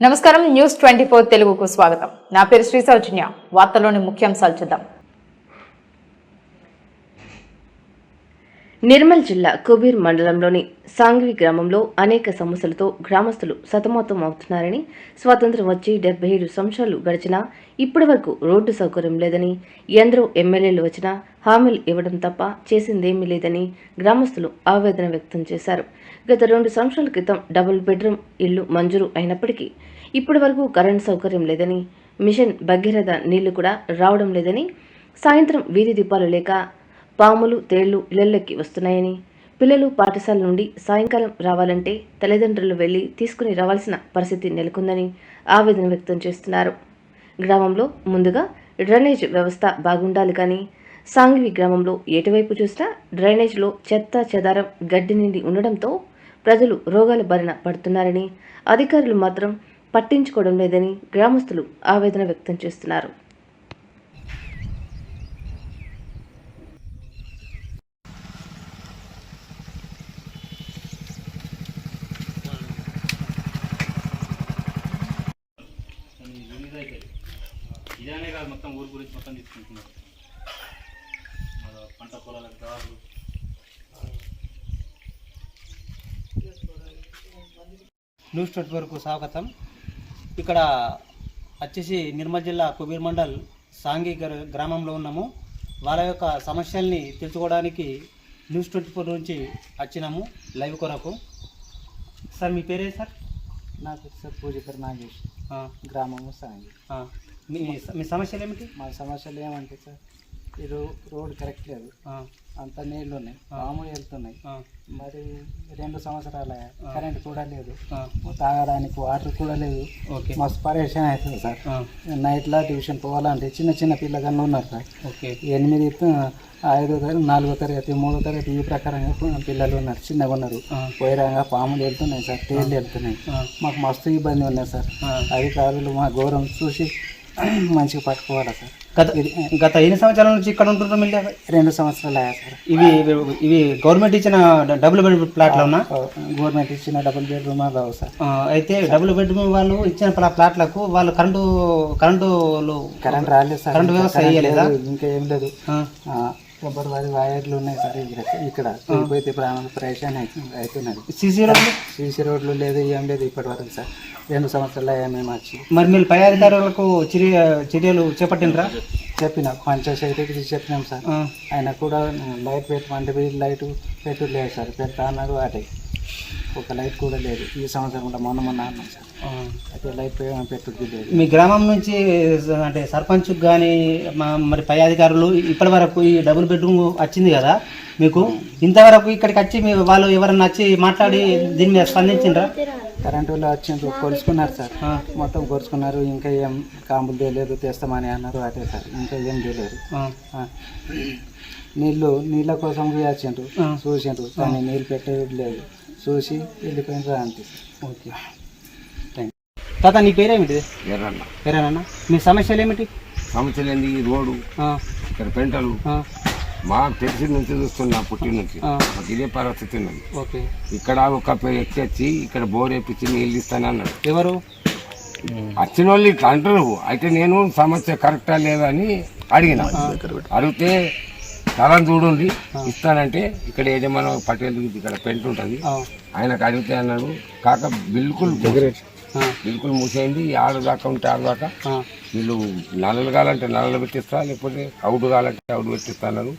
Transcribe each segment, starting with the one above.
నమస్కారం. News twenty four తెలుగుకు స్వాగతం. నా పేరు శ్రీ సౌజన్య. వార్తల్లోని ముఖ్యాంశాలు చూద్దాం. నిర్మల్ జిల్లా కుబీర్ మండలంలోని సాంగ్వి గ్రామంలో అనేక సమస్యలతో గ్రామస్తులు సతమతం అవుతున్నారని స్వాతంత్రం వచ్చి డెబ్బై ఏడు సంవత్సరాలు గడిచినా ఇప్పటి వరకు రోడ్డు సౌకర్యం లేదని ఎందరో ఎమ్మెల్యేలు వచ్చినా హామీలు ఇవ్వడం తప్ప చేసిందేమీ లేదని గ్రామస్తులు ఆవేదన వ్యక్తం చేశారు. గత రెండు సంవత్సరాల క్రితం డబుల్ బెడ్రూమ్ ఇల్లు మంజూరు అయినప్పటికీ ఇప్పటి వరకు కరెంటు సౌకర్యం లేదని మిషన్ భగీరథ నీళ్ళు కూడా రావడం లేదని సాయంత్రం వీధి దీపాలు లేక పాములు తేళ్ళు ఇళ్ళలోకి వస్తున్నాయని. పిల్లలు పాఠశాల నుండి సాయంకాలం రావాలంటే తల్లిదండ్రులు వెళ్ళి తీసుకుని రావాల్సిన పరిస్థితి నెలకొందని ఆవేదన వ్యక్తం చేస్తున్నారు. గ్రామంలో ముందుగా డ్రైనేజ్ వ్యవస్థ బాగుండాలి కానీ సాంగివి గ్రామంలో ఎటువైపు చూసినా డ్రైనేజ్లో చెత్త చెదారం గడ్డి నిండి ఉండడంతో ప్రజలు రోగాల బారిన పడుతున్నారని అధికారులు మాత్రం పట్టించుకోవడం లేదని గ్రామస్తులు ఆవేదన వ్యక్తం చేస్తున్నారు. ఇదేనే కాదు మొత్తం ఊరు గురించి మొత్తం తీసుకుంటున్నారు. మన పంట పొలాలకు దారులు. న్యూస్ ట్వంటీ వరకు స్వాగతం. ఇక్కడ వచ్చేసి నిర్మల్ జిల్లా కుబీర్ మండల్ సాంఘి గ్ర- గ్రామంలో ఉన్నాము. వాళ్ళ యొక్క సమస్యల్ని తెలుసుకోవడానికి న్యూస్ ట్వంటీ ఫోర్ నుంచి వచ్చినాము లైవ్ కొరకు. సార్ మీ పేరే సార్? నాకు సార్ పూజకర్ నాగేష్. గ్రామము సాంగి. ఆ. మీ మీ సమస్యలు ఏమిటి? మా సమస్యలు ఏమంటే సార్ ఈ రో- రోడ్ కరెక్ట్ లేదు. అంత నీళ్ళు ఉన్నాయి. పాములు వెళ్తున్నాయి. మరి రెండు సంవత్సరాల కరెంట్ కూడా లేదు. తాగడానికి వాటర్ కూడా లేదు. ఓకే. మస్తు పరేషాన్ అవుతుంది సార్. నైట్లో ట్యూషన్ పోవాలంటే చిన్న చిన్న పిల్లగాళ్ళు ఉన్నారు సార్. ఓకే. ఎనిమిది ఐదో తరగతి నాలుగో తరగతి మూడో తరగతి ఈ ప్రకారంగా పిల్లలు ఉన్నారు. చిన్నగా ఉన్నారు. పోయిరాగా పాములు వెళ్తున్నాయి సార్. తేళ్ళు వెళ్తున్నాయి. మాకు మస్తు ఇబ్బంది ఉన్నది సార్. అధికారులు మా గౌరవం చూసి మంచిగా పట్టుకోవాలా సార్. గత గత ఎన్ని సంవత్సరాల నుంచి ఇక్కడ ఉంటున్నారు మీరు రెండు సంవత్సరాలు అయ్యా సార్. ఇవి ఇవి గవర్నమెంట్ ఇచ్చిన డబుల్ బెడ్ ప్లాట్లు ఉన్నా? గవర్నమెంట్ ఇచ్చిన డబుల్ బెడ్రూమ్ రావు సార్. అయితే డబుల్ బెడ్రూమ్ వాళ్ళు ఇచ్చిన ప్లా- ప్లాట్లకు వాళ్ళు కరెంటు కరెంటు కరెంట్ రాలేదు సార్ కరెంట్ వ్యవస్థ వేయలేదా? ఇంకా ఏం లేదు. కొబ్బరి వారి వైర్లు ఉన్నాయి సార్ ఇక్కడ ఇక్కడ పోయితే ప్రాణాలు పరేషాన్ అవుతుంది అవుతున్నది సీసీ రోడ్లు? సీసీ రోడ్లు లేదు ఏం లేదు ఇప్పటి వరకు సార్. రెండు సంవత్సరాలు అయ్యా మేము వచ్చి మరి మీరు పై అధికారులకు చర్య చర్యలు చేపట్టినరా చెప్పిన పంచాయతీకి చెప్పినాం సార్. ఆయన కూడా లైట్ పెట్టమంటే లైట్ పెట్టు లేదు సార్. పెడతా అటే. ఒక లైట్ కూడా లేదు. ఈ సంవత్సరం కూడా మొన్న మొన్న అన్నాం సార్. అయితే లైట్ పెట్టుడు లేదు. మీ గ్రామం నుంచి అంటే సర్పంచ్ కానీ మరి పై అధికారులు ఇప్పటి వరకు ఈ డబుల్ బెడ్రూమ్ వచ్చింది కదా మీకు? ఇంతవరకు ఇక్కడికి వచ్చి మీ వాళ్ళు ఎవరన్నా వచ్చి మాట్లాడి దీని మీద స్పందించిండ్రా? కరెంటు వాళ్ళు వచ్చిండ్రు. కొలుసుకున్నారు సార్. మొత్తం కొలుసుకున్నారు. ఇంకా ఏం కాంబులు తెలియదు తెస్తామని అన్నారు. అదే సార్. ఇంకా ఏం తెలియదు. నీళ్ళు నీళ్ళ కోసం వచ్చిండ్రు. చూసిండ్రు. కానీ నీళ్ళు పెట్టేది లేదు చూసి వెళ్ళిపోయినరు అంతే. ఓకే. థ్యాంక్ తాత నీ పేరేమిటి? ఎర్రన్న. పేరేనన్నా మీ సమస్యలు ఏమిటి? సమస్యలు ఏంది? ఈ రోడ్డు. ఆ, ఇక్కడ పెంటలు. ఆ, మాకు తెలిసి నుంచి చూస్తున్నా పుట్టి నుంచి. మాకు ఇదే పరిస్థితి ఉన్నది. ఓకే. ఇక్కడ ఒక ఎక్కి వచ్చి ఇక్కడ బోర్ వేపించి నీళ్ళు ఇస్తాను అన్నాడు. ఎవరు? వచ్చిన వాళ్ళు ఇట్లా అంటారు. అయితే నేను సమస్య కరెక్టా లేదా అని అడిగిన. అడిగితే స్థలం చూడండి ఇస్తానంటే ఇక్కడ యజమాని పటేల్ ఇక్కడ పెంట ఉంటుంది. ఆయనకు అడిగితే అన్నాడు కాక బిల్కుల్ ఆ, బిల్కుల్ మూసేయండి ఆడు దాకా ఉంటే ఆడు దాకా. వీళ్ళు నల్లలు కావాలంటే నల్లలు పెట్టిస్తా లేకపోతే అవుడు కావాలంటే అవుడు పెట్టిస్తా అన్నారు.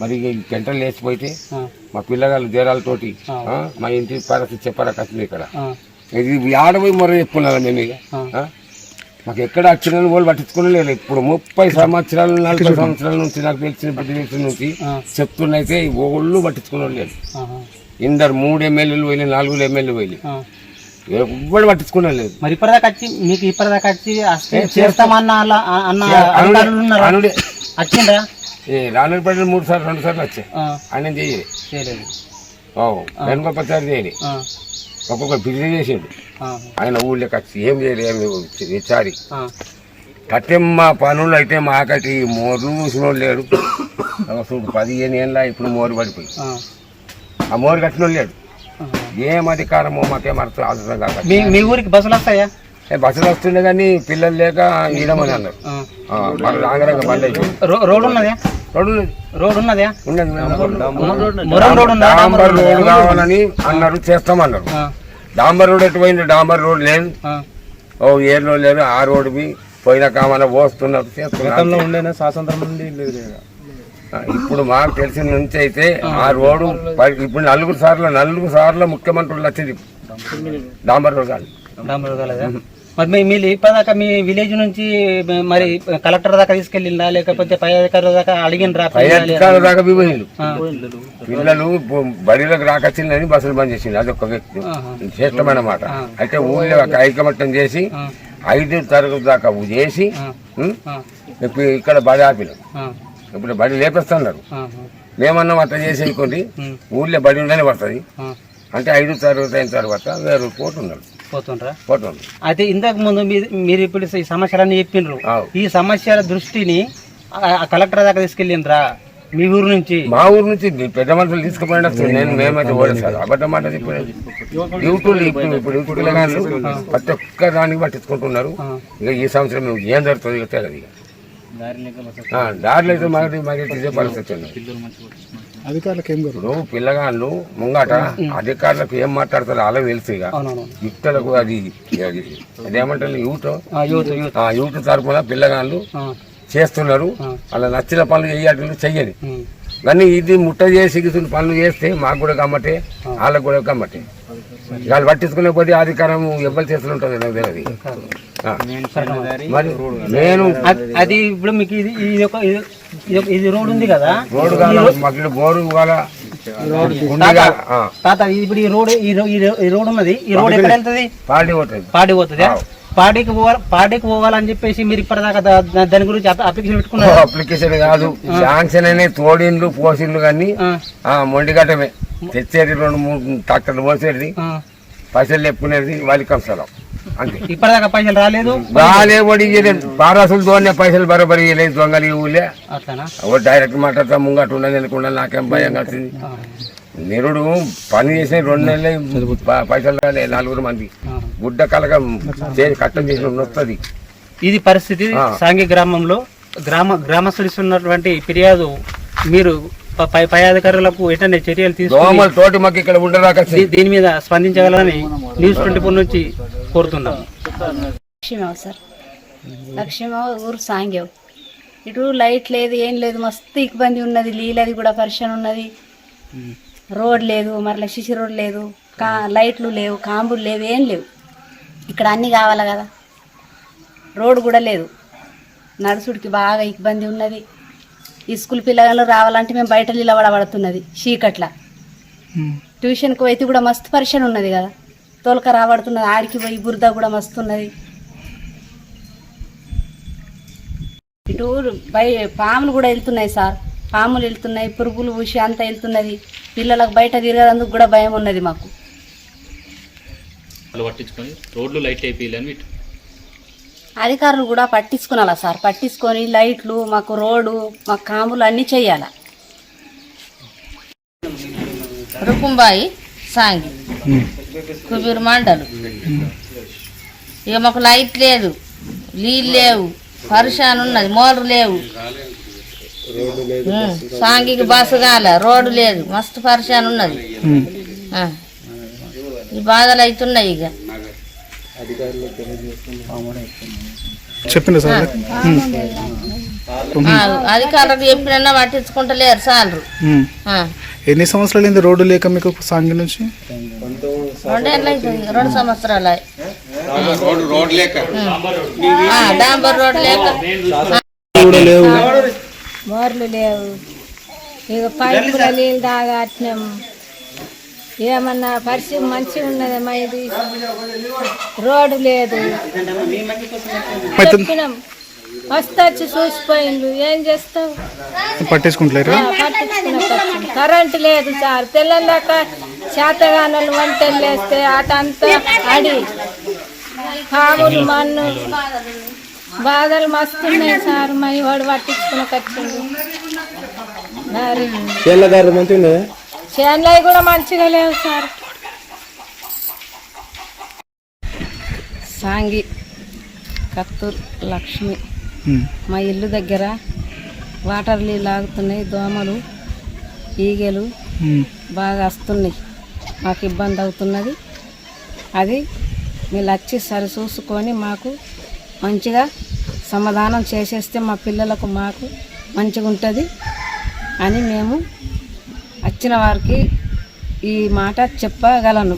మరి గంటలు లేచిపోతే ఆ, మా పిల్లగాళ్ళు జ్వరాలతోటి మా ఇంటి పరిస్థితి చెప్పారా కష్టం ఇక్కడ ఇది ఆడపోయి మొర చెప్పుకున్నారా మేము ఇక? మాకు ఎక్కడ వచ్చిన వాళ్ళు పట్టించుకుని లేదు ఇప్పుడు ముప్పై సంవత్సరాలు నలభై సంవత్సరాల నుంచి నాకు తెలిసిన బుద్ధి తెలిసిన నుంచి చెప్తున్నైతే ఈ ఓళ్ళు పట్టించుకునే లేదు ఇందరు మూడు ఎమ్మెల్యేలు పోయి నాలుగు ఎమ్మెల్యేలు పోయి. ఎవ్వడు పట్టించుకునే లేదు. మరి ఇప్పటిదాకా వచ్చి మీకు ఇప్పటిదాకా వచ్చి చేస్తామన్న అన్న అనుడే ఏ రానుడి పడ్డ మూడు సార్లు రెండు సార్లు వచ్చాయి ఆయన చేయలే చేయలేదు. వెనుకొకసారి చేయలే. ఒక్కొక్క బిజినెస్ చేసిండు. ఆ, ఆయన ఊళ్ళోకి వచ్చి ఏం చేయలే ఏం విచారి. ఆ, కట్టెమ్మ పనులు అయితే మాకటి మోర్లు మూసినోడు లేడు చూడు పదిహేను ఏళ్ళ ఇప్పుడు మోరు పడిపోయి ఆ, మోరు కట్టినోడు లేడు. ఏం అధికారమో మాకేం అర్థం అవసరం కాక మీ మీ ఊరికి బస్సులు వస్తాయా? ఏ బస్సులు వస్తుండే కానీ పిల్లలు లేక ఈడమని అన్నారు. ఆ, మరి రాంగరంగ బండి అయిపోయింది. రో- రోడ్ ఉన్నదా? రోడ్డు లేదు. రోడ్ ఉన్నదా? ఉన్నది. మొరం రోడ్ ఉందా? డాంబర్ రోడ్ కావాలని అన్నారు చేస్తామన్నారు. ఆ, డాంబర్ రోడ్ ఎటు పోయింది? డాంబర్ రోడ్ లేదు. ఆ. ఓ ఏర్లో లేదు ఆ రోడ్డు మీ. పోయిన కామన పోస్తున్నారు చేస్తున్నారు. ఉండేనా? స్వాతంత్రం నుండి లేదు ఇప్పుడు మాకు తెలిసిన నుంచి అయితే ఆ. రోడ్డు ఇప్పుడు నలుగురు సార్లు నలుగురు సార్లు ముఖ్యమంత్రులు వచ్చింది. డాంబర్ కానీ డాంబర్ కాలేదా మరి ఇప్పటిదాకా మీ విలేజ్ నుంచి మరి కలెక్టర్ దాకా తీసుకెళ్ళిందా? లేకపోతే పై అధికారుల దాకా అడిగినరా పై అధికారుల దాకా విభజించు పిల్లలు బడిలోకి రాకొచ్చిందని బస్సులు బంద్ చేసింది. అదొక వ్యక్తి. శ్రేష్టమైన మాట. అయితే ఊళ్ళో ఒక ఐకమత్యం చేసి ఐదు తరగతి దాకా చేసి ఇక్కడ బడి ఇప్పుడు బడి లేపేస్తున్నారు. మేమన్నాం అట్లా చేసేయకుండా ఊళ్ళో బడి ఉండని పడుతుంది అంటే ఐదు తరగతి అయిన తర్వాత వేరు పోతున్నారు పోతుండ్రా? అయితే ఇంతకు ముందు మీరు- ఇప్పుడు ఈ సమస్యలన్నీ చెప్పిండ్రు. ఈ సమస్యల దృష్టిని కలెక్టర్ దాకా తీసుకెళ్ళిండ్రా? మీ ఊరు నుంచి? మా ఊరు నుంచి పెద్ద మనుషులు తీసుకుపోయినా నేను మేమైతే అబద్ధం యూట్యూబ్ ఇప్పుడు యూట్యూబ్ ప్రతి ఒక్క దానికి పట్టించుకుంటున్నారు. ఇక ఈ సంవత్సరం ఏం జరుగుతుంది తెలియదు దారిలో అయితే మాకు మాకు తీసే పరిస్థితి ఉంది. అధికారులకు ఏం ఇప్పుడు పిల్లగాళ్ళు ముంగట అధికారులకు ఏం మాట్లాడతారో అలా తెలుసు ఇక. యుక్తులకు అది అది అదేమంటారు యూత్? ఆ, యూత్ తరపున పిల్లగాళ్ళు చేస్తున్నారు. అలా నచ్చిన పనులు చేయటం చెయ్యని. కానీ ఇది ముట్ట చేసి పనులు చేస్తే మాకు కూడా కమ్మటే వాళ్ళకు కూడా కమ్మటే వాళ్ళు పట్టించుకునే కొద్ది అధికారం ఎవరు చేతులు ఉంటుంది నాకు తెలియదు. ఆ. మరి నేను అది- అది ఇప్పుడు మీకు ఇది ఇది ఒక ఇది రోడ్ ఉంది కదా? రోడ్డు కాదు మాకు బోరు. తాత ఇప్పుడు ఈ రోడ్ ఈ రోడ్ ఉన్నది. ఈ రోడ్ ఎక్కడ వెళ్తుంది? పోతుంది. పాడి పోతుందా పాడికి పోవాలి పాడికి పోవాలని చెప్పేసి మీరు ఇప్పటిదాకా దాని గురించి అప్- అప్లికేషన్ పెట్టుకున్నారు? అప్లికేషన్ కాదు. శాంక్షన్ అనే తోడిండ్లు పోసిండ్లు కానీ ఆ. మొండిగట్టమే తెచ్చేది రెండు మూడు ట్రాక్టర్లు పోసేది పైసలు చెప్పుకునేది వాళ్ళకి కంసాలం అంతే. ఇప్పటిదాకా పైసలు రాలేదు? బాగాలే ఒడి పారాసులు తోనే పైసలు బరబరి ఇవ్వలేదు దొంగలు ఊళ్ళే. ఓ డైరెక్ట్ మాట్లాడతా ముంగట ఉండదు అనుకుండా నాకేం భయం కలిసింది నిరుడు పని చేసిన రెండు నెలలు పైసలు రాలే నలుగురు మంది. గుడ్డ కలగ చేసి కట్టం చేసి వస్తుంది ఇది పరిస్థితి సాంఘి గ్రామంలో. గ్రామ గ్రామస్తులు ఇస్తున్నటువంటి ఫిర్యాదు మీరు ప- పై అధికారులకు వెంటనే చర్యలు తీసుకుని దోమలు తోటి మాకు ఇక్కడ ఉండరాక దీని మీద స్పందించగలరని న్యూస్ ట్వంటీ ఫోర్ నుంచి కోరుతున్నాం లక్ష్మీమావ సార్. లక్ష్మీమావ ఊరు సాంగ్యం ఇటు లైట్ లేదు ఏం లేదు మస్తు ఇబ్బంది ఉన్నది నీళ్ళది కూడా పరిశ్రమ ఉన్నది. రోడ్ లేదు మరలా శిశి రోడ్ లేదు కా లైట్లు లేవు కాంబులు లేవు ఏం లేవు. ఇక్కడ అన్నీ కావాలి కదా? రోడ్ కూడా లేదు. నడుచుడికి బాగా ఇబ్బంది ఉన్నది. ఈ స్కూల్ పిల్లలు రావాలంటే మేము బయట నిలబడబడుతున్నది చీకట్ల. ట్యూషన్కి పోయితే కూడా మస్తు పరిశ్రమ ఉన్నది కదా? తోలక రాబడుతున్నది ఆడికి పోయి బురద కూడా మస్తు ఉన్నది ఇటు బయ పాములు కూడా వెళ్తున్నాయి సార్. పాములు వెళ్తున్నాయి పురుగులు ఊసి అంతా వెళ్తున్నది. పిల్లలకు బయట తిరగడానికి కూడా భయం ఉన్నది మాకు. వాళ్ళు పట్టించుకొని రోడ్లు లైట్ అయిపోయాలని అధికారులు కూడా పట్టించుకునాలా సార్? పట్టించుకొని లైట్లు మాకు రోడ్డు మాకు కాములు అన్నీ చేయాలి? రుకుంబాయి సాంగి. కుబీర్ మండలు. ఇక మాకు లైట్ లేదు. నీళ్ళు లేవు. పరిశాన్ ఉన్నది. మోటార్ లేవు. సాంగికి బస్సు కాలే. రోడ్డు లేదు. మస్తు పరిశాన్ ఉన్నది. ఆ. ఈ బాధలు అవుతున్నాయి ఇక. చెప్పింది సార్. అధికారులకు చెప్పినా పట్టించుకుంటలేరు సార్లు. ఆ. ఎన్ని సంవత్సరాలు రోడ్డు లేక మీకు సాంగి నుంచి? రెండేళ్ళు అవుతుంది రెండు సంవత్సరాలు డాంబర్ రోడ్ లేక. మోర్లు లేవు. ఇక పైపుల నీళ్ళు తాగట్లేం ఏమన్నా పరిస్థితి మంచిగా ఉన్నదమ్మా ఇది? రోడ్డు లేదు. చెప్పినాం. వస్తే వచ్చి చూసిపోయిండ్రు. ఏం చేస్తావు? పట్టించుకుంటలేరు. కరెంటు లేదు సార్. పిల్లలక చేతగానలు వంటలు వేస్తే అటంతా అడి పాములు మన్ను. బాధలు మస్తున్నాయి సార్. మరి వాడు పట్టించుకునే ఖర్చుంది మరి చేనులవి కూడా మంచిగా లేవు సార్. సాంగి కత్తూర్ లక్ష్మి. మా ఇల్లు దగ్గర వాటర్ నీళ్ళు ఆగుతున్నాయి దోమలు ఈగలు బాగా వస్తున్నాయి. మాకు ఇబ్బంది అవుతున్నది. అది మీరు వచ్చి సరి చూసుకొని మాకు మంచిగా సమాధానం చేసేస్తే మా పిల్లలకు మాకు మంచిగా ఉంటుంది అని మేము వచ్చిన వారికి ఈ మాట చెప్పగలను.